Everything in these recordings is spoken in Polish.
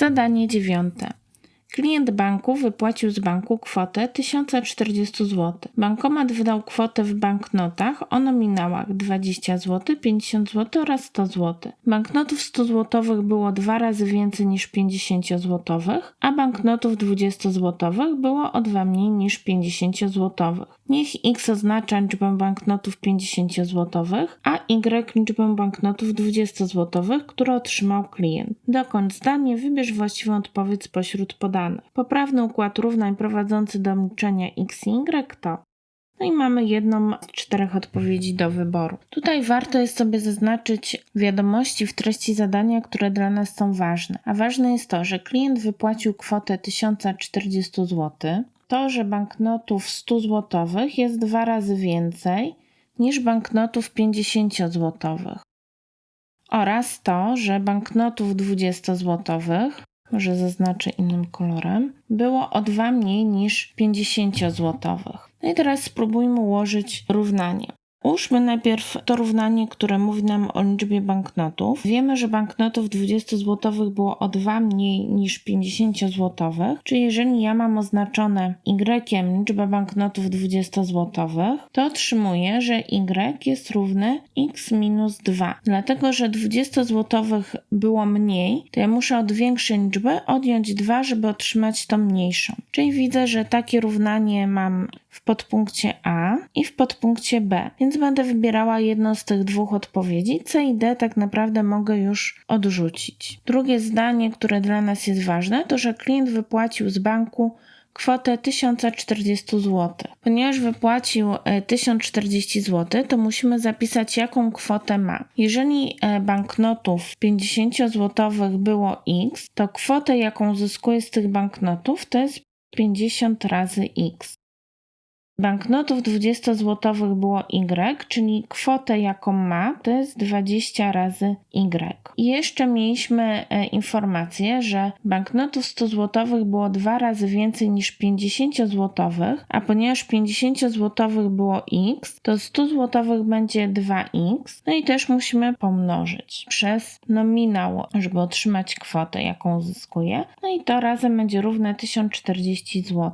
Zadanie dziewiąte. Klient banku wypłacił z banku kwotę 1040 zł. Bankomat wydał kwotę w banknotach o nominałach 20 zł, 50 zł oraz 100 zł. Banknotów 100 zł było dwa razy więcej niż 50 zł, a banknotów 20 zł było o dwa mniej niż 50 zł. Niech X oznacza liczbę banknotów 50 zł, a Y liczbę banknotów 20 zł, które otrzymał klient. Dokończ zdanie, wybierz właściwą odpowiedź spośród podanych. Poprawny układ równań prowadzący do liczenia X i Y to no i mamy jedną z czterech odpowiedzi do wyboru. Tutaj warto jest sobie zaznaczyć wiadomości w treści zadania, które dla nas są ważne. A ważne jest to, że klient wypłacił kwotę 1040 zł, to, że banknotów 100 zł jest dwa razy więcej niż banknotów 50 zł. Oraz to, że banknotów 20 zł, może zaznaczę innym kolorem, było o 2 mniej niż 50 zł. No i teraz spróbujmy ułożyć równanie. Ułóżmy najpierw to równanie, które mówi nam o liczbie banknotów. Wiemy, że banknotów 20 zł było o 2 mniej niż 50 zł, czyli jeżeli ja mam oznaczone Y liczbę banknotów 20 zł, to otrzymuję, że Y jest równy x minus 2. Dlatego, że 20 zł było mniej, to ja muszę od większej liczby odjąć 2, żeby otrzymać tą mniejszą. Czyli widzę, że takie równanie mam w podpunkcie A i w podpunkcie B, więc będę wybierała jedną z tych dwóch odpowiedzi. C i D tak naprawdę mogę już odrzucić. Drugie zdanie, które dla nas jest ważne, to że klient wypłacił z banku kwotę 1040 zł. Ponieważ wypłacił 1040 zł, to musimy zapisać, jaką kwotę ma. Jeżeli e, banknotów 50 zł było x, to kwotę, jaką zyskuje z tych banknotów, to jest 50 razy x. Banknotów 20-złotowych było Y, czyli kwotę jaką ma to jest 20 razy Y. I jeszcze mieliśmy e, informację, że banknotów 100-złotowych było dwa razy więcej niż 50-złotowych, a ponieważ 50-złotowych było X, to 100-złotowych będzie 2X. No i też musimy pomnożyć przez nominał, żeby otrzymać kwotę, jaką uzyskuje. No i to razem będzie równe 1040 zł.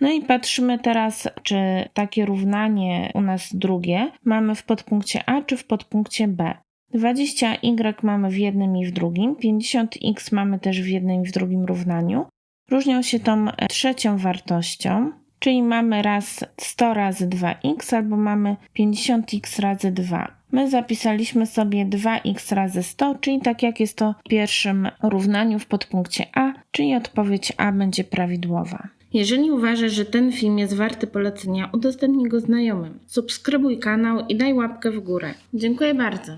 No i patrzymy teraz, czy takie równanie u nas drugie mamy w podpunkcie A czy w podpunkcie B. 20y mamy w jednym i w drugim, 50x mamy też w jednym i w drugim równaniu. Różnią się tą trzecią wartością, czyli mamy raz 100 razy 2x albo mamy 50x razy 2. My zapisaliśmy sobie 2x razy 100, czyli tak jak jest to w pierwszym równaniu w podpunkcie A, czyli odpowiedź A będzie prawidłowa. Jeżeli uważasz, że ten film jest warty polecenia, udostępnij go znajomym. Subskrybuj kanał i daj łapkę w górę. Dziękuję bardzo.